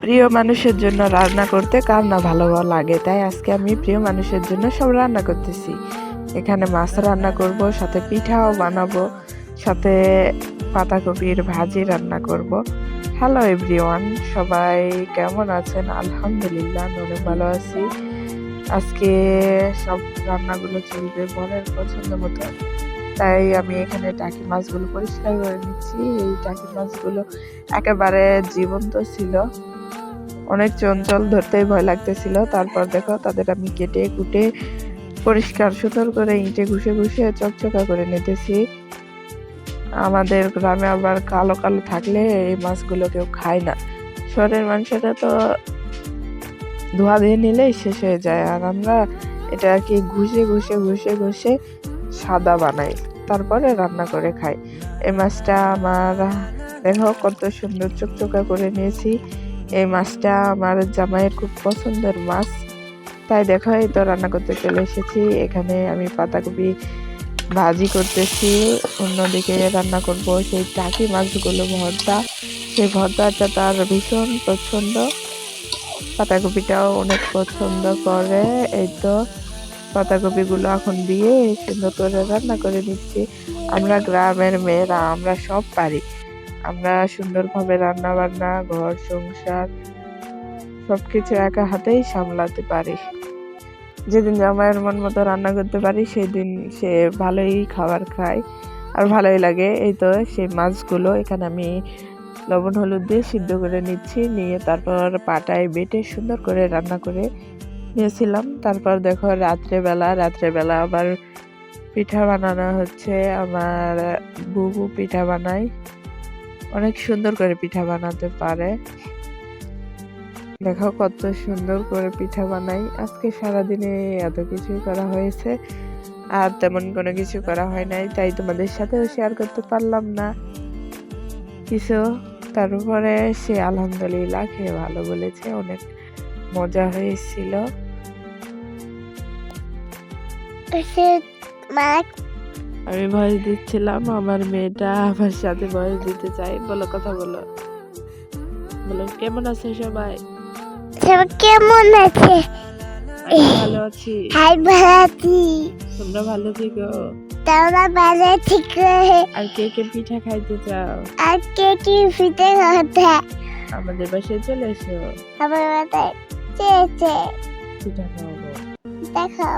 প্রিয় মানুষের জন্য রান্না করতে কার না ভালো লাগে, তাই আজকে আমি প্রিয় মানুষের জন্য সব রান্না করতেছি। এখানে মাছ রান্না করব, সাথে পিঠাও বানাবো, সাথে পাতাকপির ভাজি রান্না করব। হ্যালো এভরিওয়ান সবাই কেমন আছেন? আলহামদুলিল্লাহ অনেক ভালো আছি। আজকে সব রান্নাগুলো চলবে মনের পছন্দ মতো। তাই আমি এখানে টাকি মাছগুলো পরিষ্কার করে নিচ্ছি। এই টাকি মাছগুলো একেবারে জীবন্ত ছিল। অনেক চঞ্চল ধরতেই ভয় লাগতেছিল। তারপর দেখো তাদের আমি কেটে কুটে পরিষ্কার সুন্দর করে ইঁটে ঘুষে ঘুষে চকচকা করে নিতেছি। আমাদের গ্রামে আবার কালো কালো থাকলে এই মাছগুলো কেউ খায় না। শহরের মানুষেরা তো ধোয়া দিয়ে নিলেই শেষ হয়ে যায়। আর আমরা এটা কি ঘুষে ঘুষে ঘুষে ঘুষে সাদা বানাই, তারপরে রান্না করে খাই। এই মাছটা আমার দেখো কত সুন্দর চকচকা করে নিয়েছি। এই মাছটা আমার জামাইয়ের খুব পছন্দের মাছ। তাই দেখো, এই তো রান্না করতে চলে এসেছি। এখানে আমি পাতাকপি ভাজি করতেছি। অন্যদিকে রান্না করব সেই টাকি মাছগুলো, ভর্তা। সেই ভর্তাটা তার ভীষণ পছন্দ। পাতাকপিটাও অনেক পছন্দ করে। এই তো পাতাকপিগুলো এখন দিয়ে সুন্দর করে রান্না করে নিচ্ছি। আমরা গ্রামের মেয়েরা, আমরা সব পারি। আমরা সুন্দরভাবে রান্না বান্না ঘর, সংসার, সবকিছু একা হাতেই সামলাতে পারি। যেদিন জামাইয়ের মন মতো রান্না করতে পারি, সেদিন সে ভালোই খাবার খায় আর ভালোই লাগে। এই তো সেই মাছগুলো এখানে আমি লবণ, হলুদ দিয়ে সিদ্ধ করে নিচ্ছি। নিয়ে তারপর পাটায় বেটে সুন্দর করে রান্না করে নিয়েছিলাম। তারপর দেখো রাত্রেবেলা রাত্রেবেলা আবার পিঠা বানানো হচ্ছে। আমার বুবু পিঠা বানায়। অনেক সুন্দর করে পিঠা বানাতে পারে। দেখো কত সুন্দর করে পিঠা বানাই। আজকে সারাদিনে এত কিছুই করা হয়েছে, আর তেমন কোনো কিছু করা হয় নাই, তাই তোমাদের সাথেও শেয়ার করতে পারলাম না। কিছু, তারপরে সে আলহামদুলিল্লাহ খেয়ে ভালো বলেছে, অনেক মজা হয়েছিল। আমি ভয়েস দিচ্ছিলাম আমার মেয়েটা আমার সাথে ভয়েস দিতে চাই বলো কথা বলো। বলো কেমন আছে সবাই? কেমন আছে? ভালো আছি। হাই ভালো আছি। তোমরা ভালো থেকো। তোমরা ভালো গো। আর কে কে পিঠা খাইতে চাও? আজকে কি ফিতে কথা আমাদের বাসায় চলে এসো। আমার মাথায় চেয়েছে পিঠা খাওয়াবো। দেখো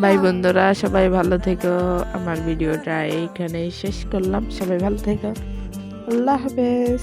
ভাই বন্ধুরা, সবাই ভালো থেকো। আমার ভিডিওটা এইখানেই শেষ করলাম। সবাই ভালো থেকো। আল্লাহ হাফেজ।